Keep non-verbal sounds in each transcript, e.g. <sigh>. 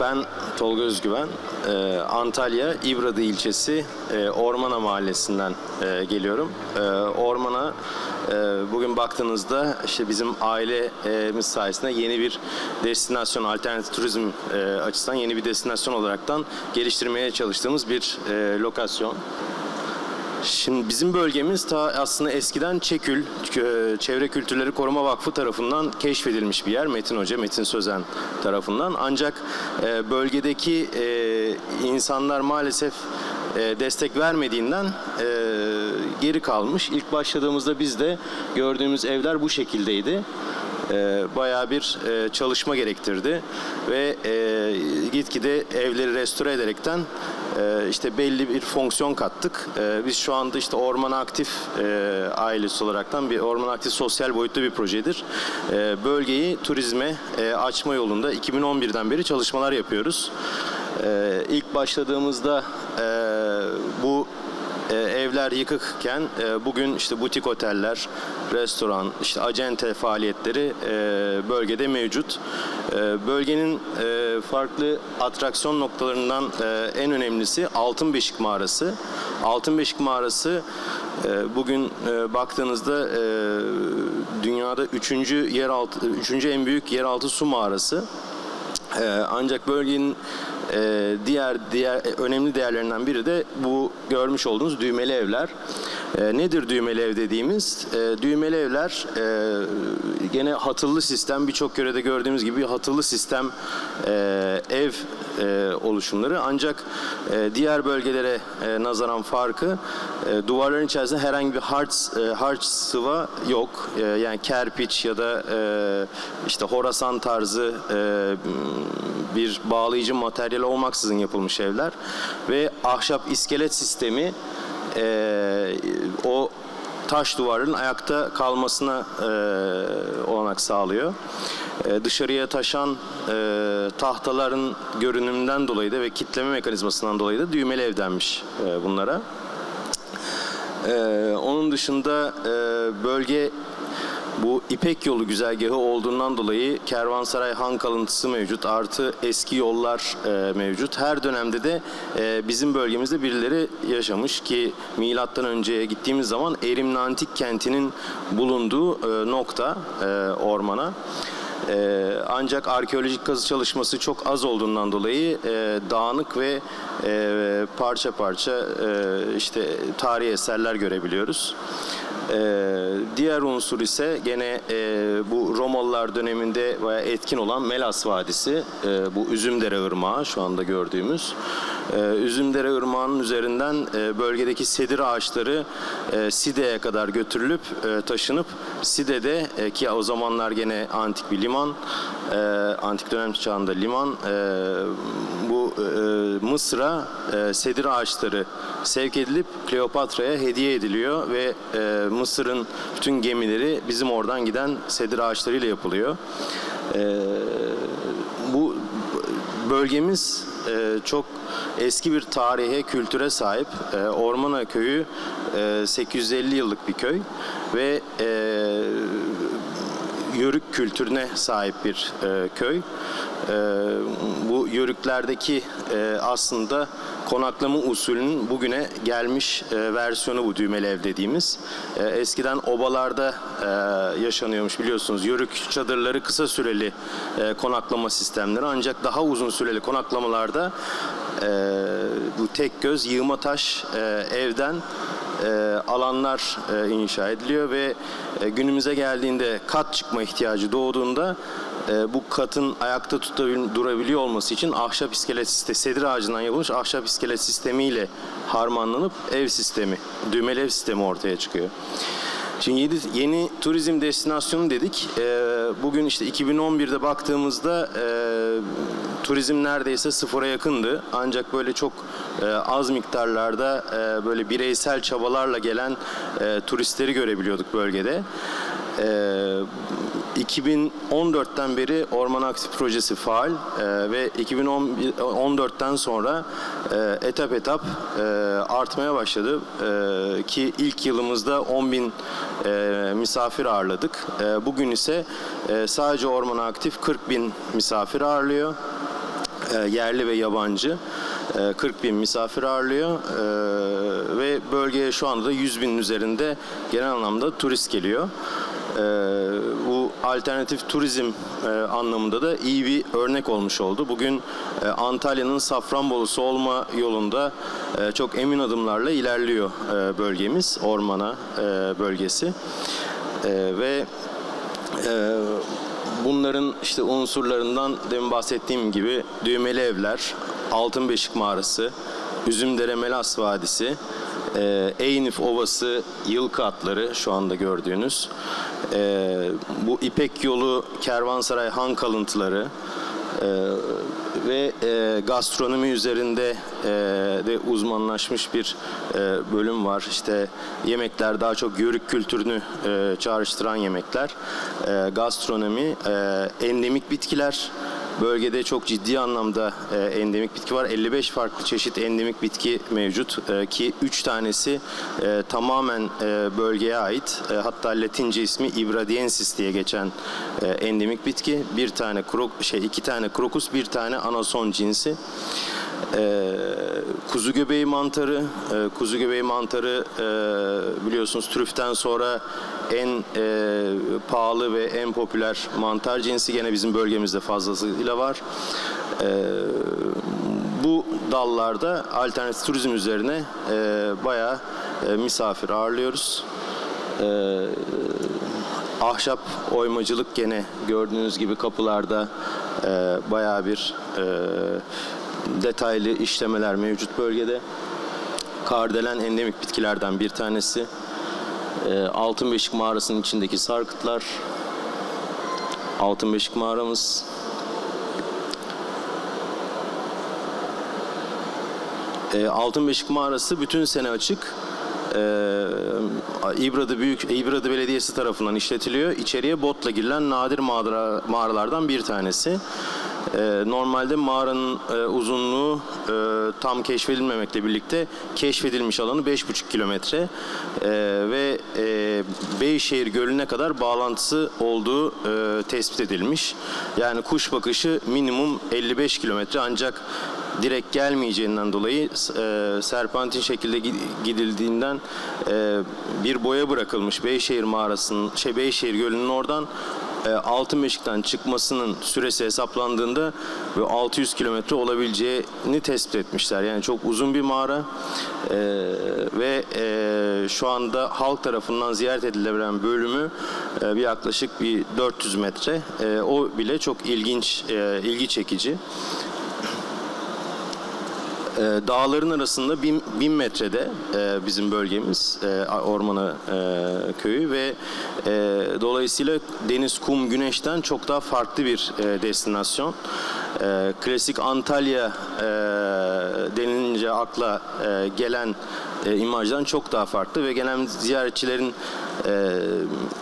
ben Tolga Özgüven. Ee, Antalya İbradı ilçesi e, Ormana mahallesinden e, geliyorum. Ee, Ormana e, bugün baktığınızda işte bizim ailemiz sayesinde yeni bir destinasyon, alternatif turizm e, açısından yeni bir destinasyon olaraktan geliştirmeye çalıştığımız bir e, lokasyon. Şimdi bizim bölgemiz ta aslında eskiden Çekül, Kö- Çevre Kültürleri Koruma Vakfı tarafından keşfedilmiş bir yer. Metin Hoca, Metin Sözen tarafından. Ancak e, bölgedeki e, insanlar maalesef e, destek vermediğinden e, geri kalmış. İlk başladığımızda biz de gördüğümüz evler bu şekildeydi e, bayağı bir e, çalışma gerektirdi ve e, gitgide evleri restore ederekten e, işte belli bir fonksiyon kattık. E, biz şu anda işte Orman Aktif e, ailesi olaraktan bir Orman Aktif sosyal boyutlu bir projedir. E, bölgeyi turizme e, açma yolunda 2011'den beri çalışmalar yapıyoruz. E, ilk başladığımızda e, bu e, evler yıkıkken e, bugün işte butik oteller, restoran, işte acente faaliyetleri e, bölgede mevcut. E, bölgenin e, farklı atraksiyon noktalarından e, en önemlisi Altınbeşik Mağarası. Altınbeşik Mağarası e, bugün e, baktığınızda e, dünyada üçüncü yeraltı üçüncü en büyük yeraltı su mağarası. Ee, ancak bölgenin e, diğer diğer e, önemli değerlerinden biri de bu görmüş olduğunuz düğmeli evler. E, nedir düğmeli ev dediğimiz? E, düğmeli evler e, gene hatıllı sistem birçok yörede gördüğümüz gibi hatıllı sistem e, ev e, oluşumları. Ancak e, diğer bölgelere e, nazaran farkı e, duvarların içerisinde herhangi bir harç e, harç sıva yok. E, yani kerpiç ya da e, işte horasan tarzı e, bir bağlayıcı materyal olmaksızın yapılmış evler ve ahşap iskelet sistemi e, o taş duvarın ayakta kalmasına e, olanak sağlıyor. E, dışarıya taşan e, tahtaların görünümünden dolayı da ve kitleme mekanizmasından dolayı da düğmeli ev denmiş e, bunlara. Ee, onun dışında e, bölge bu İpek yolu güzergahı olduğundan dolayı Kervansaray Han kalıntısı mevcut. Artı eski yollar e, mevcut. Her dönemde de e, bizim bölgemizde birileri yaşamış ki milattan önceye gittiğimiz zaman Erimli Antik Kenti'nin bulunduğu e, nokta e, ormana. Ee, ancak arkeolojik kazı çalışması çok az olduğundan dolayı e, dağınık ve e, parça parça e, işte tarihi eserler görebiliyoruz. Ee, diğer unsur ise gene e, bu Romalılar döneminde bayağı etkin olan Melas Vadisi, e, bu Üzümdere Irmağı şu anda gördüğümüz. E, Üzümdere Irmağı'nın üzerinden e, bölgedeki sedir ağaçları e, Side'ye kadar götürülüp e, taşınıp Side'de ki o zamanlar gene antik bir liman, antik dönem çağında liman, bu Mısır'a sedir ağaçları sevk edilip Kleopatra'ya hediye ediliyor ve Mısır'ın bütün gemileri bizim oradan giden sedir ağaçlarıyla yapılıyor. Bu bölgemiz e, çok eski bir tarihe, kültüre sahip. E, Ormana Köyü e, 850 yıllık bir köy ve e, yörük kültürüne sahip bir e, köy. E, bu yörüklerdeki e, aslında konaklama usulünün bugüne gelmiş e, versiyonu bu düğmeli ev dediğimiz. E, eskiden obalarda e, yaşanıyormuş biliyorsunuz. Yörük çadırları kısa süreli e, konaklama sistemleri ancak daha uzun süreli konaklamalarda e, bu tek göz yığma taş e, evden alanlar e, inşa ediliyor ve e, günümüze geldiğinde kat çıkma ihtiyacı doğduğunda e, bu katın ayakta tutabil, durabiliyor olması için ahşap iskelet sistemi, sedir ağacından yapılmış ahşap iskelet sistemiyle harmanlanıp ev sistemi, düğmeli ev sistemi ortaya çıkıyor. Şimdi yeni, yeni turizm destinasyonu dedik. E, bugün işte 2011'de baktığımızda e, turizm neredeyse sıfıra yakındı. Ancak böyle çok e, az miktarlarda e, böyle bireysel çabalarla gelen e, turistleri görebiliyorduk bölgede. E, 2014'ten beri Orman Aktif Projesi faal e, ve 2014'ten sonra e, etap etap e, artmaya başladı. E, ki ilk yılımızda 10 bin e, misafir ağırladık. E, bugün ise e, sadece Orman Aktif 40 bin misafir ağırlıyor. e, yerli ve yabancı e, 40 bin misafir ağırlıyor E, ve bölgeye şu anda da 100 binin üzerinde genel anlamda turist geliyor. E, bu alternatif turizm e, anlamında da iyi bir örnek olmuş oldu. Bugün e, Antalya'nın Safranbolu'su olma yolunda e, çok emin adımlarla ilerliyor bölgemiz, Ormana bölgesi. Ve bunların işte unsurlarından demin bahsettiğim gibi düğmeli evler, Altın Beşik Mağarası, Üzümdere Melas Vadisi, e, Eynif Ovası yılkı atları şu anda gördüğünüz, e, bu İpek Yolu Kervansaray Han kalıntıları, ee, ve e, gastronomi üzerinde e, de uzmanlaşmış bir e, bölüm var. İşte yemekler daha çok yörük kültürünü e, çağrıştıran yemekler. E, gastronomi, e, endemik bitkiler, Bölgede çok ciddi anlamda e, endemik bitki var. 55 farklı çeşit endemik bitki mevcut e, ki 3 tanesi e, tamamen e, bölgeye ait. E, hatta Latince ismi Ibradiensis diye geçen e, endemik bitki. Bir tane krok şey iki tane krokus, bir tane anason cinsi. Ee, kuzu göbeği mantarı, e, kuzu göbeği mantarı e, biliyorsunuz trüften sonra en e, pahalı ve en popüler mantar cinsi gene bizim bölgemizde fazlasıyla var. E, bu dallarda alternatif turizm üzerine e, bayağı e, misafir ağırlıyoruz. E, ahşap oymacılık gene gördüğünüz gibi kapılarda e, bayağı bir e, detaylı işlemeler mevcut bölgede. Kardelen endemik bitkilerden bir tanesi. E, Altınbeşik mağarasının içindeki sarkıtlar. Altınbeşik mağaramız. E, Altınbeşik mağarası bütün sene açık. E, İbradı Büyük İbradı Belediyesi tarafından işletiliyor. İçeriye botla girilen nadir mağara, mağaralardan bir tanesi. E, normalde mağaranın e, uzunluğu e, tam keşfedilmemekle birlikte keşfedilmiş alanı 5,5 kilometre E, ve e, Beyşehir Gölü'ne kadar bağlantısı olduğu tespit edilmiş. Yani kuş bakışı minimum 55 kilometre ancak direkt gelmeyeceğinden dolayı serpentin şekilde gi- gidildiğinden bir boya bırakılmış Beyşehir mağarasının şey Beyşehir Gölü'nün oradan e, Altınbeşik'ten çıkmasının süresi hesaplandığında ve 600 kilometre olabileceğini tespit etmişler. Yani çok uzun bir mağara E, ve e, şu anda halk tarafından ziyaret edilebilen bölümü e, bir yaklaşık bir 400 metre. E, o bile çok ilginç, e, ilgi çekici. E, dağların arasında bin, bin metrede e, bizim bölgemiz e, Ormanı e, köyü ve e, dolayısıyla deniz, kum, güneşten çok daha farklı bir e, destinasyon. E, klasik Antalya e, denilince akla e, gelen e, imajdan çok daha farklı ve gelen ziyaretçilerin e,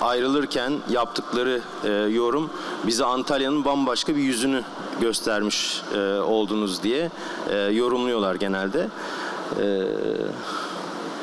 ayrılırken yaptıkları e, yorum bize Antalya'nın bambaşka bir yüzünü göstermiş e, oldunuz diye e, yorumluyorlar genelde. E,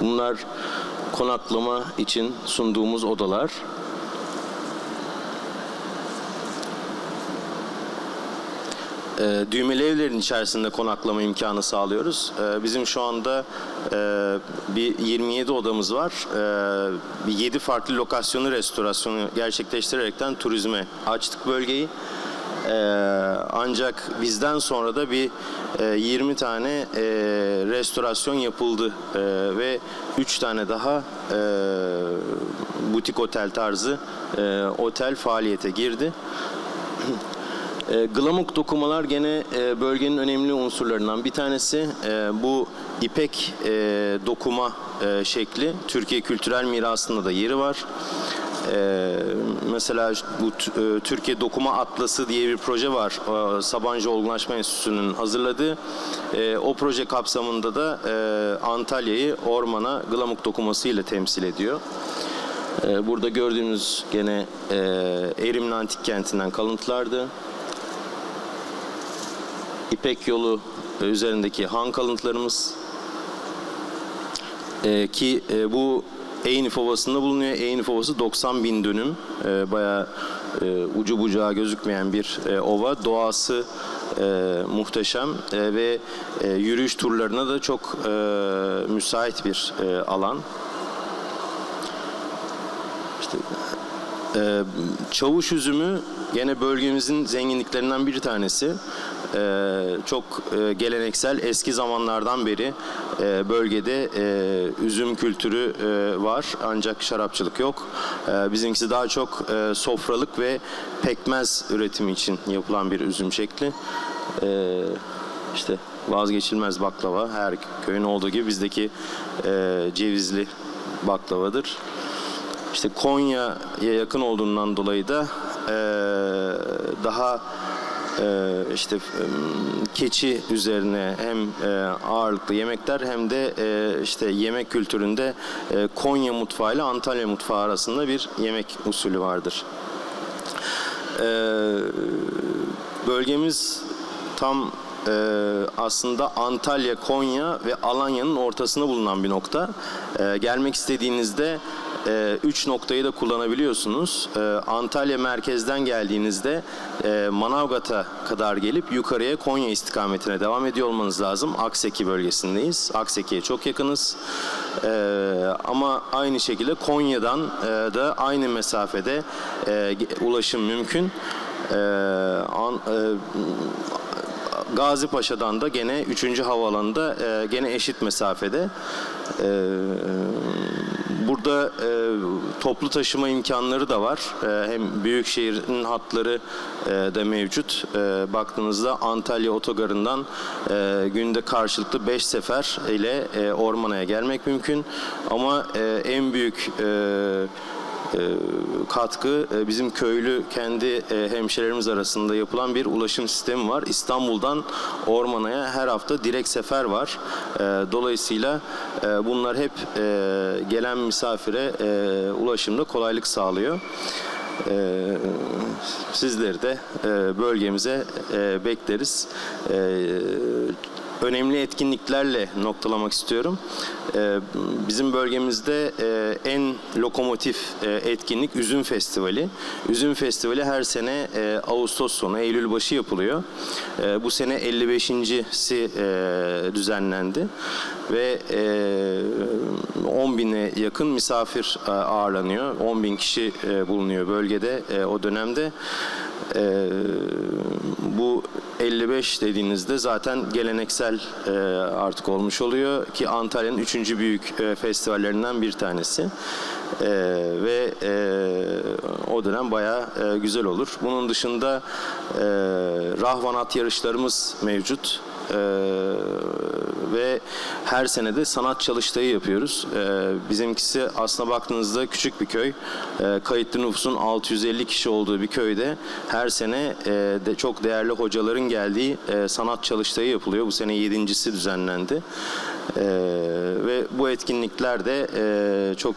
bunlar konaklama için sunduğumuz odalar. E, düğmeli evlerin içerisinde konaklama imkanı sağlıyoruz. E, bizim şu anda e, bir 27 odamız var. E, bir 7 farklı lokasyonu restorasyonu gerçekleştirerekten turizme açtık bölgeyi. E, ancak bizden sonra da bir e, 20 tane e, restorasyon yapıldı E, ve 3 tane daha e, butik otel tarzı e, otel faaliyete girdi. <clears throat> E, Glamuk dokumalar gene e, bölgenin önemli unsurlarından bir tanesi. E, bu ipek e, dokuma e, şekli Türkiye kültürel mirasında da yeri var. E, mesela bu e, Türkiye Dokuma Atlası diye bir proje var. E, Sabancı Olgunlaşma Enstitüsü'nün hazırladığı. E, o proje kapsamında da e, Antalya'yı ormana Glamuk dokuması ile temsil ediyor. E, burada gördüğünüz gene e, Erimli Antik Kenti'nden kalıntılardı. İpek yolu üzerindeki han kalıntılarımız Ee, ki e, bu Eynif Ovası'nda bulunuyor. Eynif Ovası 90 bin dönüm. E, bayağı e, ucu bucağı gözükmeyen bir e, ova. Doğası e, muhteşem e, ve e, yürüyüş turlarına da çok e, müsait bir e, alan. Ee, çavuş üzümü gene bölgemizin zenginliklerinden bir tanesi. Ee, çok e, geleneksel eski zamanlardan beri e, bölgede e, üzüm kültürü e, var ancak şarapçılık yok. E, bizimkisi daha çok e, sofralık ve pekmez üretimi için yapılan bir üzüm şekli. E, işte vazgeçilmez baklava her köyün olduğu gibi bizdeki e, cevizli baklavadır. İşte Konya'ya yakın olduğundan dolayı da eee, daha eee, işte keçi üzerine hem eee, ağırlıklı yemekler hem de eee, işte yemek kültüründe eee, Konya mutfağı ile Antalya mutfağı arasında bir yemek usulü vardır. Eee, bölgemiz tam eee, aslında Antalya, Konya ve Alanya'nın ortasında bulunan bir nokta. Eee, gelmek istediğinizde eee, üç noktayı da kullanabiliyorsunuz. Eee, Antalya merkezden geldiğinizde eee, Manavgat'a kadar gelip yukarıya Konya istikametine devam ediyor olmanız lazım. Akseki bölgesindeyiz. Akseki'ye çok yakınız. Eee, ama aynı şekilde Konya'dan eee, da aynı mesafede ge- ulaşım mümkün. Eee, an, eee, Gazi Paşa'dan da gene 3. havaalanında e, gene eşit mesafede. E, burada e, toplu taşıma imkanları da var. E, hem büyük şehrin hatları e, da mevcut. E, baktığınızda Antalya otogarından e, günde karşılıklı 5 sefer ile e, Ormana'ya gelmek mümkün. Ama e, en büyük e, katkı e, bizim köylü kendi e, hemşehrilerimiz arasında yapılan bir ulaşım sistemi var. İstanbul'dan Ormana'ya her hafta direkt sefer var. E, Dolayısıyla e, bunlar hep e, gelen misafire e, ulaşımda kolaylık sağlıyor. E, Sizleri de e, bölgemize e, bekleriz. Önemli etkinliklerle noktalamak istiyorum. Ee, Bizim bölgemizde e, en lokomotif e, etkinlik Üzüm Festivali. Üzüm Festivali her sene e, Ağustos sonu, Eylül başı yapılıyor. Bu sene 55.si e, düzenlendi ve e, 10 bine yakın misafir ağırlanıyor. 10 bin kişi bulunuyor bölgede o dönemde. Ee, bu 55 dediğinizde zaten geleneksel e, artık olmuş oluyor ki Antalya'nın üçüncü büyük e, festivallerinden bir tanesi. Ee, ve e, o dönem bayağı e, güzel olur. Bunun dışında e, rahvanat yarışlarımız mevcut. Ee, ve her sene de sanat çalıştayı yapıyoruz. Ee, bizimkisi aslına baktığınızda küçük bir köy. Ee, kayıtlı nüfusun 650 kişi olduğu bir köyde her sene e, de çok değerli hocaların geldiği e, sanat çalıştayı yapılıyor. Bu sene yedincisi düzenlendi. Ee, ve bu etkinlikler de e, çok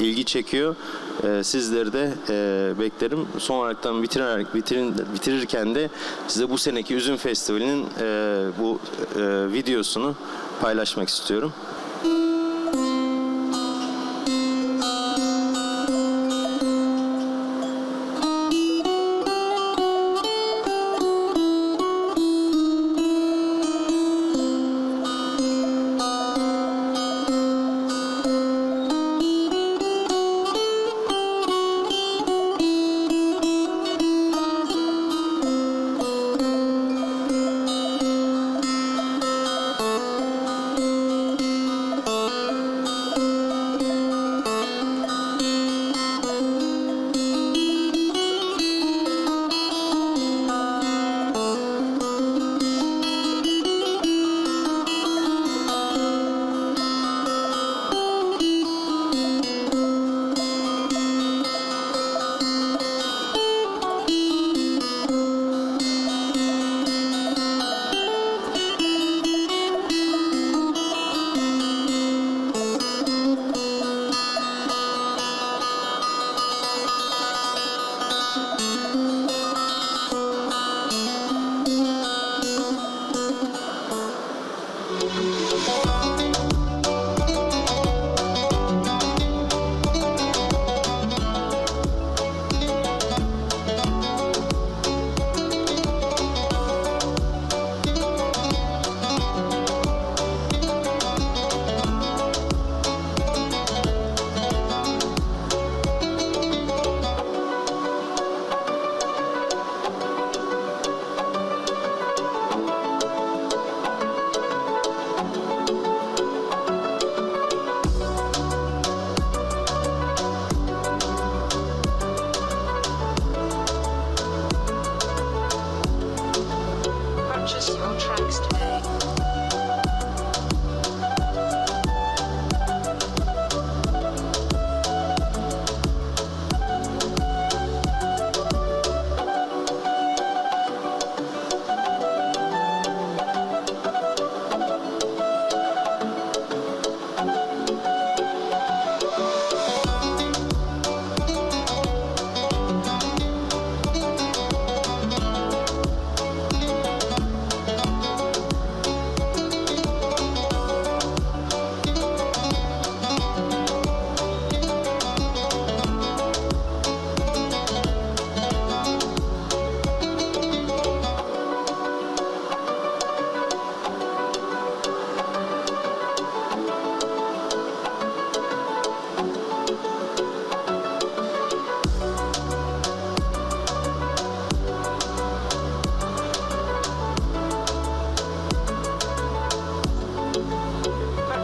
ilgi çekiyor. Ee, sizleri de e, beklerim. Son olaraktan bitirerek bitirin, bitirirken de size bu seneki Üzüm Festivali'nin e, bu e, videosunu paylaşmak istiyorum.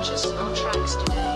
purchase all tracks today.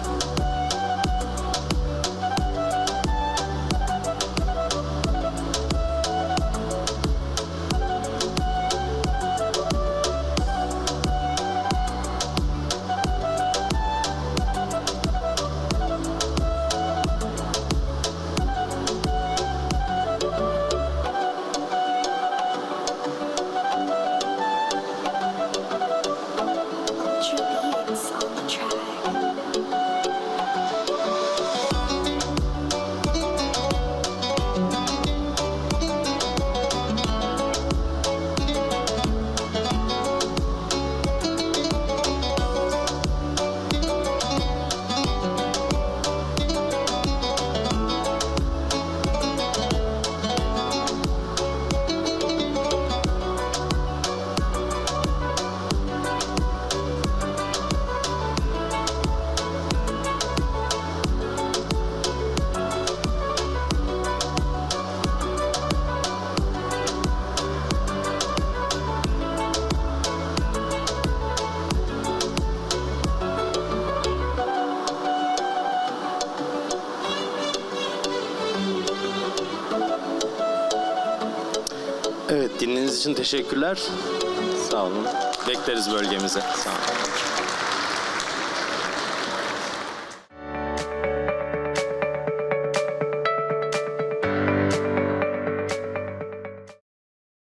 İçin teşekkürler. Sağ olun. Bekleriz bölgemize. Sağ olun.